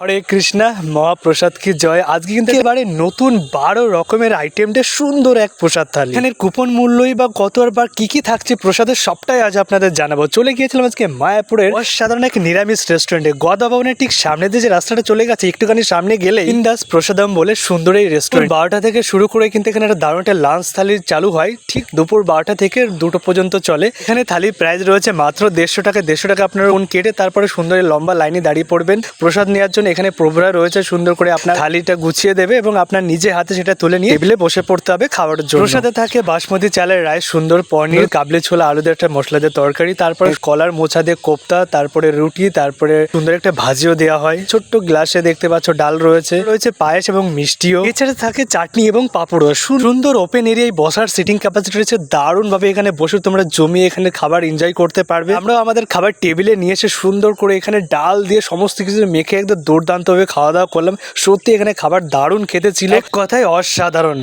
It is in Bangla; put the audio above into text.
হরে কৃষ্ণা মহাপ্রসাদ কি জয়? আজকে কিন্তু এবারে নতুন বারো রকমের আইটেমটা সুন্দর এক প্রসাদ থালি। এখানে কুপন মূল্যই বা কত আর কি কি থাকছে প্রসাদের সবটাই আজ আপনাদের জানাব। চলে গিয়েছিলাম আজকে মায়াপুরের অসাধারণ এক নিরামিষ রেস্টুরেন্টে গদা ভবনের ঠিক সামনে দিয়ে যে রাস্তাটা চলে গেছে একটুখানি সামনে গেলে ইন্দাস প্রসাদম বলে সুন্দর এই রেস্টুরেন্ট বারোটা থেকে শুরু করে কিন্তু এখানে একটা দারুণ একটা লাঞ্চ থালি চালু হয়। ঠিক দুপুর বারোটা থেকে দুটো পর্যন্ত চলে। এখানে থালির প্রাইস রয়েছে মাত্র দেড়শো টাকা দেড়শো টাকা আপনারা কেটে তারপরে সুন্দর লম্বা লাইনে দাঁড়িয়ে পড়বেন। প্রসাদ নেওয়ার জন্য এখানে প্রভুরা রয়েছে, সুন্দর করে আপনার থালিটা গুছিয়ে দেবে এবং আপনার নিজে হাতে সেটা তুলে নিয়ে টেবিলে বসে পড়তে হবে খাওয়ার জন্য। প্রসাদে থাকে বাসমতি চালের রাইস, সুন্দর পনির কাবলি ছোলা, আলু দিয়ে একটা মশলা দিয়ে তরকারি, তারপরে কলার মোছা দিয়ে কোপ্তা, তারপরে রুটি, তারপরে সুন্দর একটা ভাজিও দেওয়া হয়। ছোট্ট গ্লাসে দেখতে পাচ্ছ ডাল রয়েছে। রয়েছে পায়েস এবং মিষ্টিও। এছাড়া থাকে চাটনি এবং পাঁপড়ও। সুন্দর ওপেন এরিয়ায় বসার সিটিং ক্যাপাসিটি রয়েছে। দারুণ ভাবে এখানে বসে তোমরা জমিয়ে এখানে খাবার এনজয় করতে পারবে। আমরা আমাদের খাবার টেবিলে নিয়ে এসে সুন্দর করে এখানে ডাল দিয়ে সমস্ত কিছু মেখে একদম দুর্দান্ত ভাবে খাওয়া দাওয়া করলাম। সত্যি এখানে খাবার দারুণ খেতে ছিল। কথায় অসাধারণ।